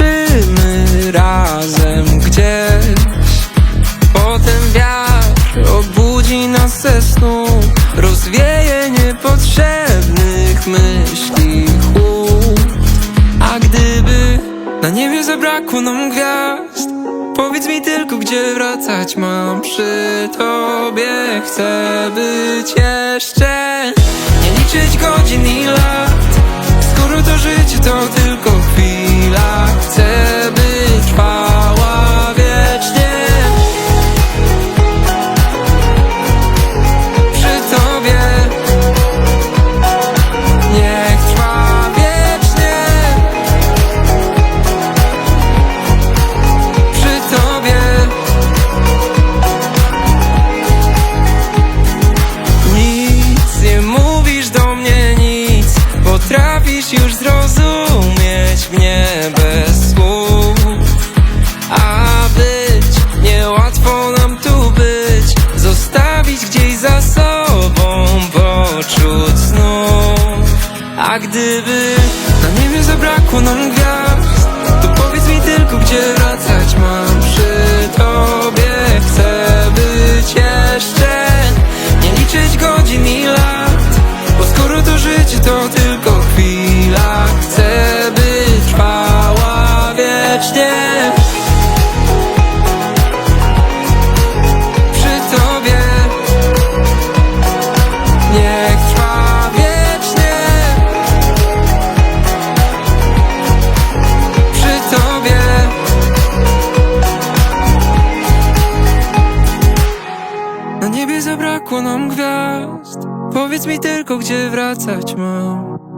tańczymy razem gdzieś. Potem wiatr obudzi nas ze snu Rozwieje niepotrzebnych myśli. Chłód A gdyby na niebie zabrakło nam gwiazd Powiedz mi tylko, gdzie wracać mam Przy tobie. Chcę być jeszcze Nie liczyć godzin bez słów. A być niełatwo nam tu być. Zostawić gdzieś za sobą poczuć znów A gdyby na niebie zabrakło nam gwiazd To powiedz mi tylko gdzie wracać mam przy tobie. Chcę być jeszcze Nie liczyć godzin i lat Bo skoro to życie to tylko chwila zabrakło nam gwiazd. Powiedz mi tylko, gdzie wracać mam